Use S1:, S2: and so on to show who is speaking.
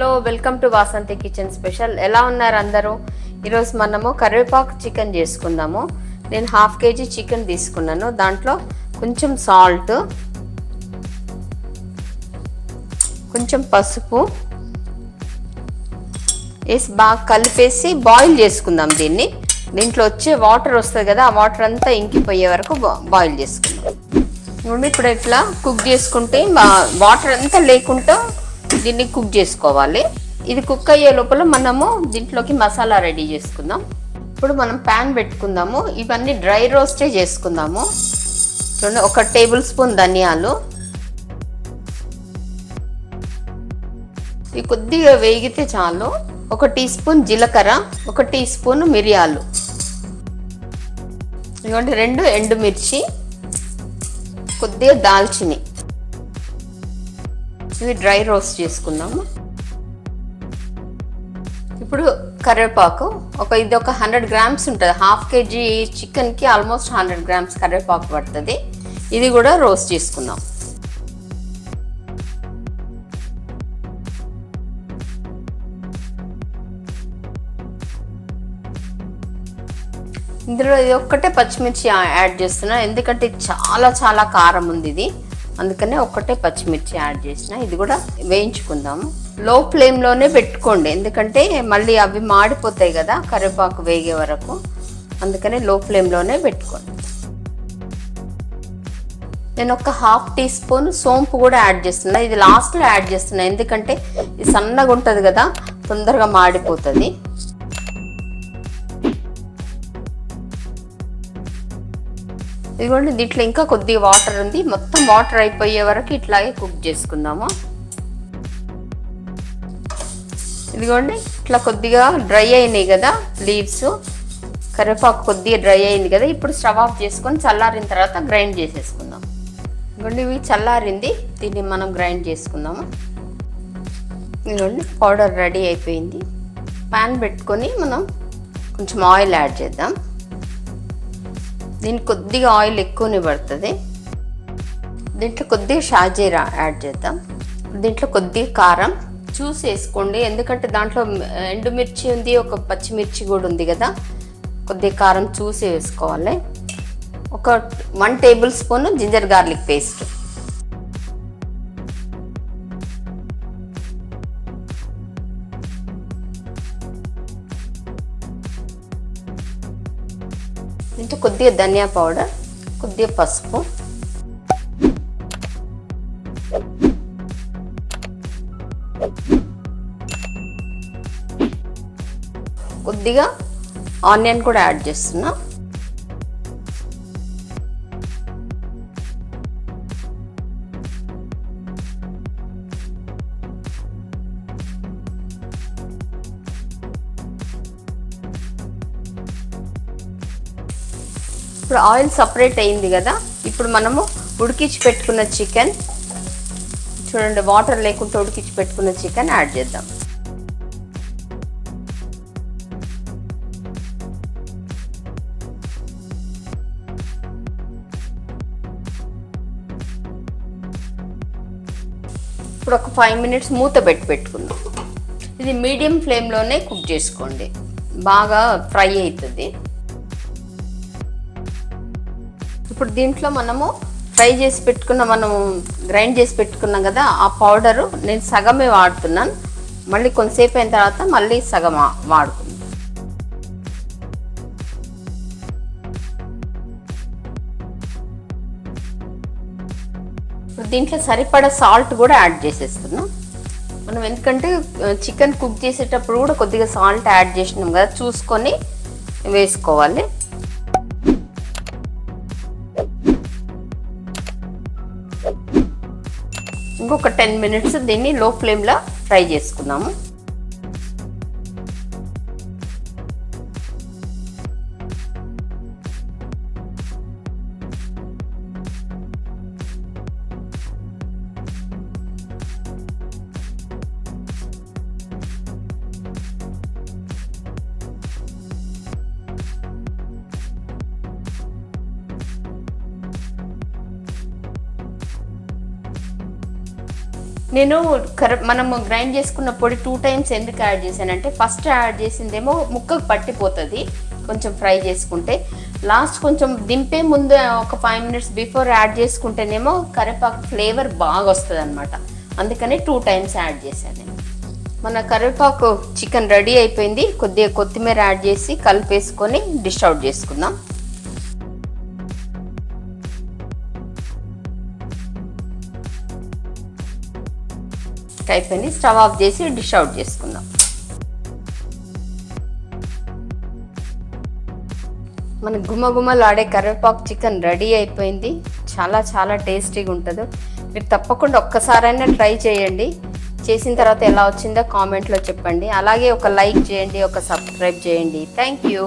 S1: Hello welcome to Vasanthi kitchen special. ఎలా ఉన్నారు అందరూ? ఈరోజు మనము కరివేపాకు చికెన్ చేసుకుందాము. నేను హాఫ్ కేజీ చికెన్ తీసుకున్నాను. దాంట్లో కొంచెం సాల్ట్ కొంచెం పసుపు వేసి బాగా కలిపేసి బాయిల్ చేసుకుందాం దీన్ని. దీంట్లో వచ్చే వాటర్ వస్తుంది కదా ఆ వాటర్ అంతా ఇంకిపోయే వరకు బాయిల్ చేసుకుందాం. ఇప్పుడు ఇప్పుడు ఇట్లా కుక్ చేసుకుంటే వాటర్ అంతా లేకుండా దీన్ని కుక్ చేసుకోవాలి. ఇది కుక్ అయ్యే లోపల మనము దీంట్లోకి మసాలా రెడీ చేసుకుందాం. ఇప్పుడు మనం ప్యాన్ పెట్టుకుందాము. ఇవన్నీ డ్రై రోస్టే చేసుకుందాము. చూడండి ఒక టేబుల్ స్పూన్ ధనియాలు. ఇవి కొద్దిగా వేగితే చాలు. ఒక టీ స్పూన్ జీలకర్ర ఒక టీ స్పూన్ మిరియాలు. ఇదిగోండి రెండు ఎండుమిర్చి కొద్దిగా దాల్చిని. ఇవి డ్రై రోస్ట్ చేసుకుందాము. ఇప్పుడు కరివేపాకు ఒక ఇది ఒక హండ్రెడ్ గ్రామ్స్ ఉంటుంది. హాఫ్ కేజీ చికెన్కి ఆల్మోస్ట్ హండ్రెడ్ గ్రామ్స్ కరివేపాకు పడుతుంది. ఇది కూడా రోస్ట్ చేసుకుందాం. ఇందులో ఇది ఒక్కటే పచ్చిమిర్చి యాడ్ చేస్తున్నా. ఎందుకంటే చాలా చాలా కారం ఉంది ఇది. అందుకనే ఒక్కటే పచ్చిమిర్చి యాడ్ చేసిన. ఇది కూడా వేయించుకుందాము. లో ఫ్లేమ్లోనే పెట్టుకోండి. ఎందుకంటే మళ్ళీ అవి మాడిపోతాయి కదా కరివేపాకు వేగే వరకు. అందుకనే లో ఫ్లేమ్లోనే పెట్టుకోండి. నేను ఒక హాఫ్ టీ స్పూన్ సోంపు కూడా యాడ్ చేస్తున్నా. ఇది లాస్ట్లో యాడ్ చేస్తున్నా. ఎందుకంటే ఇది సన్నగా ఉంటుంది కదా తొందరగా మాడిపోతుంది. ఇదిగోండి దీంట్లో ఇంకా కొద్దిగా వాటర్ ఉంది. మొత్తం వాటర్ అయిపోయే వరకు ఇట్లాగే కుక్ చేసుకుందాము. ఇదిగోండి ఇట్లా కొద్దిగా డ్రై అయినాయి కదా లీవ్స్. కరివేపాకు కొద్దిగా డ్రై అయింది కదా ఇప్పుడు స్టవ్ ఆఫ్ చేసుకొని చల్లారిన తర్వాత గ్రైండ్ చేసేసుకుందాం. ఇదిగోండి ఇవి చల్లారింది దీన్ని మనం గ్రైండ్ చేసుకుందాము. ఇదిగోండి పౌడర్ రెడీ అయిపోయింది. ప్యాన్ పెట్టుకొని మనం కొంచెం ఆయిల్ యాడ్ చేద్దాం. దీనికి కొద్దిగా ఆయిల్ ఎక్కువనే పడుతుంది. దీంట్లో కొద్దిగా షాజీరా యాడ్ చేద్దాం. దీంట్లో కొద్దిగా కారం. చూసి వేసుకోండి. ఎందుకంటే దాంట్లో ఎండుమిర్చి ఉంది ఒక పచ్చిమిర్చి కూడా ఉంది కదా. కొద్దిగా కారం చూసి వేసుకోవాలి. ఒక one tablespoon ginger garlic paste. దీంట్లో కొద్దిగా ధనియా పౌడర్ కొద్దిగా పసుపు. కొద్దిగా ఆనియన్ కూడా యాడ్ చేస్తున్నా. ఇప్పుడు ఆయిల్ సపరేట్ అయింది కదా ఇప్పుడు మనము ఉడికించి పెట్టుకున్న చికెన్ చూడండి వాటర్ లేకుండా ఉడికించి పెట్టుకున్న చికెన్ యాడ్ చేద్దాం. ఇప్పుడు ఒక ఫైవ్ మినిట్స్ మూత పెట్టి పెట్టుకుందాం. ఇది మీడియం ఫ్లేమ్లోనే కుక్ చేసుకోండి. బాగా ఫ్రై అవుతుంది. ఇప్పుడు దీంట్లో మనము ఫ్రై చేసి పెట్టుకున్న మనం గ్రైండ్ చేసి పెట్టుకున్నాం కదా ఆ పౌడరు నేను సగమే వాడుతున్నాను. మళ్ళీ కొంతసేపు అయిన తర్వాత మళ్ళీ సగం వాడుకున్నాను ఇప్పుడు దీంట్లో సరిపడా సాల్ట్ కూడా యాడ్ చేసేస్తున్నాం. మనం ఎందుకంటే చికెన్ కుక్ చేసేటప్పుడు కూడా కొద్దిగా సాల్ట్ యాడ్ చేసినాం కదా చూసుకొని వేసుకోవాలి. ఇంకొక టెన్ మినిట్స్ దీన్ని లో ఫ్లేమ్లో ఫ్రై చేసుకున్నాము నేను కర మనము గ్రైండ్ చేసుకున్న పొడి టూ టైమ్స్ ఎందుకు యాడ్ చేశానంటే ఫస్ట్ యాడ్ చేసిందేమో ముక్కకు పట్టిపోతుంది కొంచెం ఫ్రై చేసుకుంటే. లాస్ట్ కొంచెం దింపే ముందు ఒక ఫైవ్ మినిట్స్ బిఫోర్ యాడ్ చేసుకుంటేనేమో కరివేపాకు ఫ్లేవర్ బాగా వస్తుంది అనమాట అందుకని టూ టైమ్స్ యాడ్ చేశాను నేను. మన కరివేపాకు చికెన్ రెడీ అయిపోయింది. కొద్దిగా కొత్తిమీర యాడ్ చేసి కలిపేసుకొని డిష్ అవుట్ చేసుకుందాం. అయిపోయింది స్టవ్ ఆఫ్ చేసి డిష్ అవుట్ చేసుకుందాం. మన ఆడే కరివేపాకు చికెన్ రెడీ అయిపోయింది. చాలా చాలా టేస్టీగా ఉంటుంది. మీరు తప్పకుండా ఒక్కసారైనా ట్రై చేయండి. చేసిన తర్వాత ఎలా వచ్చిందో కామెంట్లో చెప్పండి. అలాగే ఒక లైక్ చేయండి ఒక సబ్స్క్రైబ్ చేయండి. Thank you.